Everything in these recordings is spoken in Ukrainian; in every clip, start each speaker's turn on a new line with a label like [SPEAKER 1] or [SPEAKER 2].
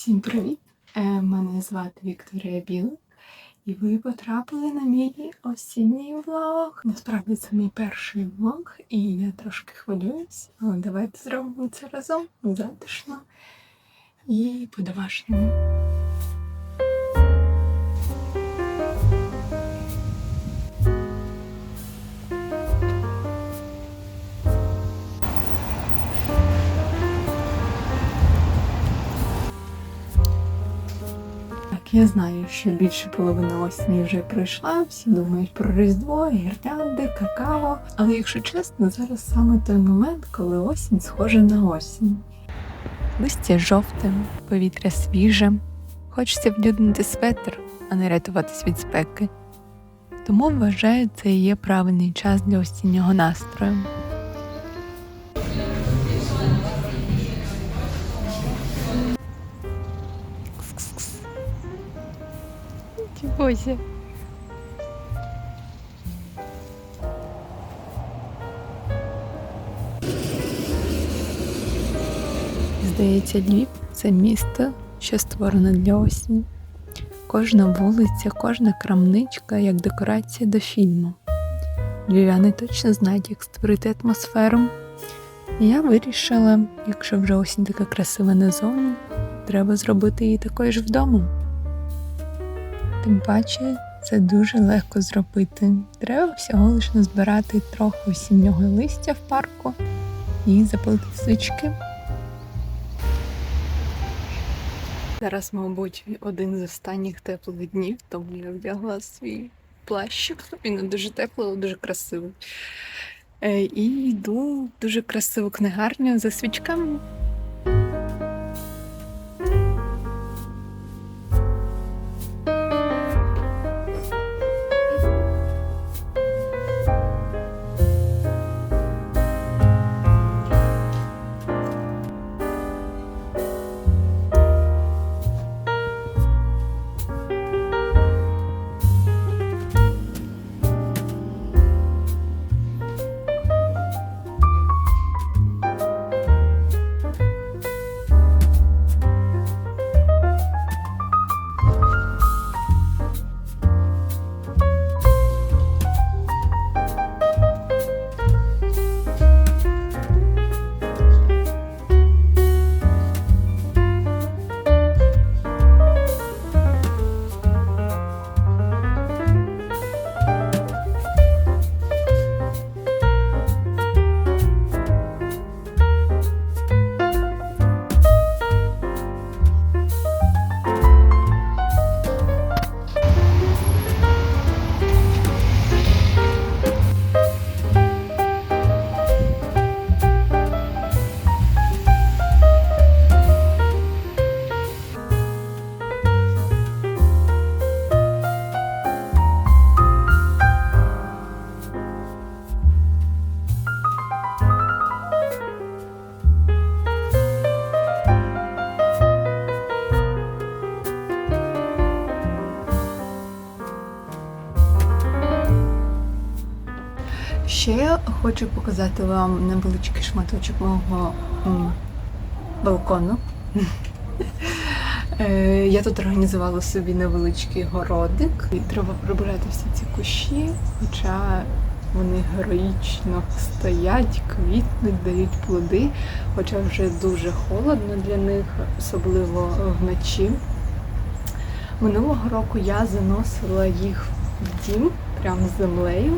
[SPEAKER 1] Всім привіт! Е, Мене звати Вікторія Білик, і ви потрапили на мій осінній влог. Насправді це мій перший влог, і я трошки хвилююсь, але давайте зробимо це разом затишно і по-домашньому. Я знаю, що більше половини осені вже пройшла, всі думають про Різдво, гірлянди, какао. Але якщо чесно, зараз саме той момент, коли осінь схожа на осінь. Листя жовте, повітря свіже. Хочеться вдягнути светр, а не рятуватись від спеки. Тому вважаю, це є правильний час для осіннього настрою. Боже. Здається, Львів це місто, що створене для осені. Кожна вулиця, кожна крамничка як декорація до фільму. Львів'яни точно знають, як створити атмосферу. Я вирішила, якщо вже осінь така красива назовні, треба зробити її такою ж вдома. Тим паче це дуже легко зробити. Треба всього лиш назбирати трохи осіннього листя в парку і запалити свічки. Зараз, мабуть, один з останніх теплих днів, тому я вдягла свій плащик. Він дуже теплий, дуже красивий. Е, І йду дуже красиву книгарню за свічками. Ще хочу показати вам невеличкий шматочок мого балкону. Е, Я тут організувала собі невеличкий городик. Треба прибирати всі ці кущі, хоча вони героїчно стоять, квітнуть, дають плоди, хоча вже дуже холодно для них, особливо вночі. Минулого року я заносила їх в дім прямо з землею,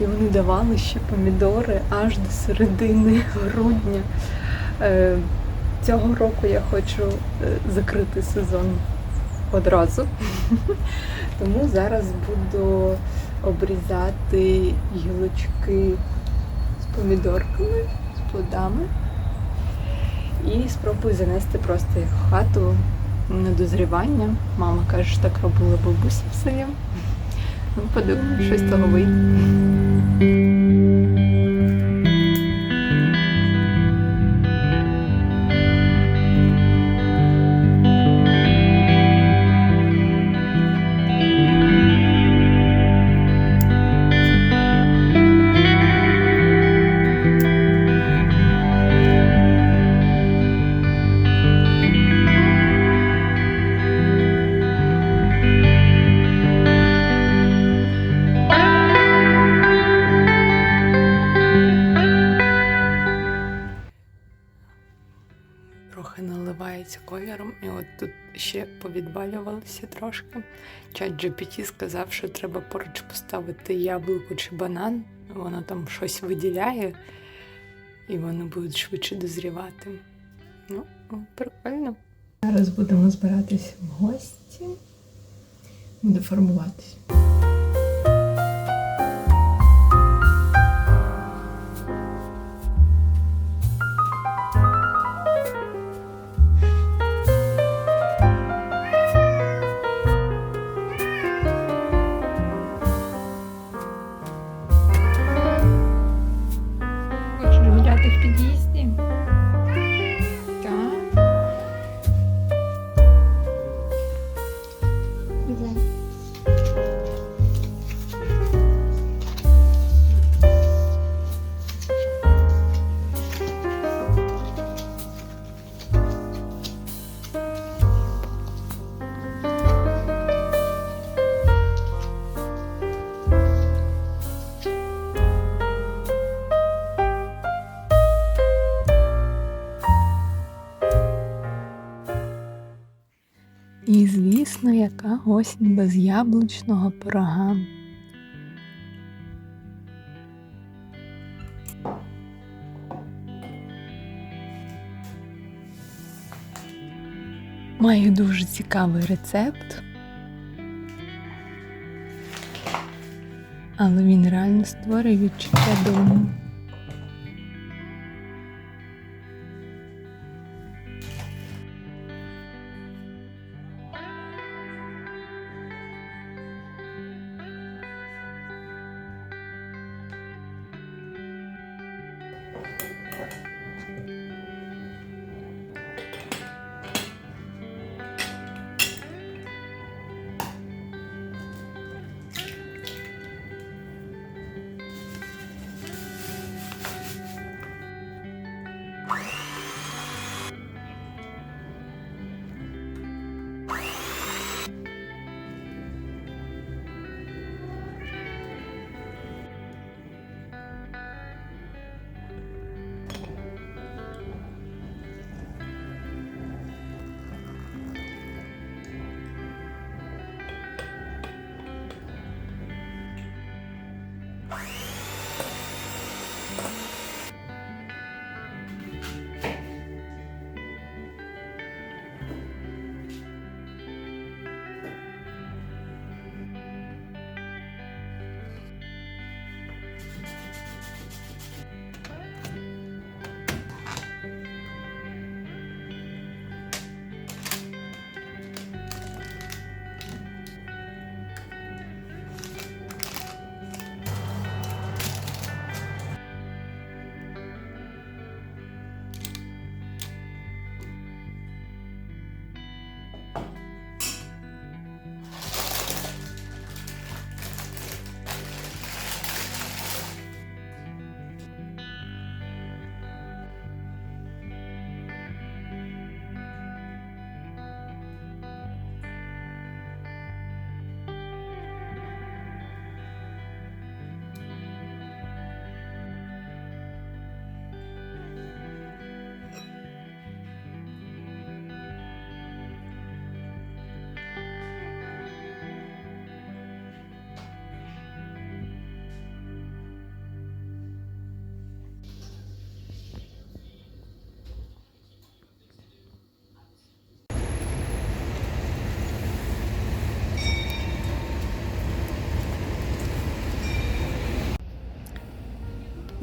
[SPEAKER 1] і вони давали ще помідори аж до середини грудня. Е, Цього року я хочу е, закрити сезон одразу. Тому зараз буду обрізати гілочки з помідорками, з плодами. І спробую занести просто їх в хату на дозрівання. Мама каже, що так робила бабуся в селі. Ну, подивимось, що з того вийде. Тут ще повідбалювалися трошки. Чат GPT сказав, що треба поруч поставити яблуко чи банан, воно там щось виділяє, і вони будуть швидше дозрівати. Ну, прикольно. Зараз будемо збиратись в гості. Буде формуватись. І, звісно, яка осінь без яблучного пирога. Маю дуже цікавий рецепт. Але він реально створює відчуття дому. Bye.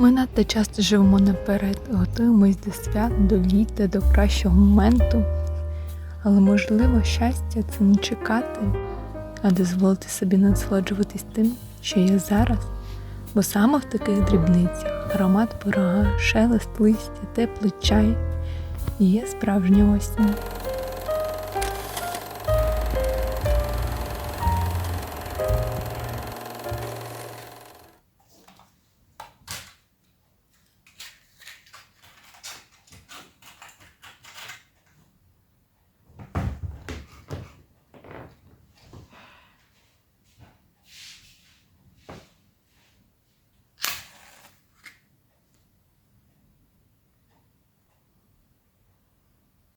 [SPEAKER 1] Ми надто часто живемо наперед, готуємось до свят, до літа, до кращого моменту. Але можливо, щастя це не чекати, а дозволити собі насолоджуватись тим, що є зараз. Бо саме в таких дрібницях аромат пирога, шелест листя, теплий чай і є справжня осінь.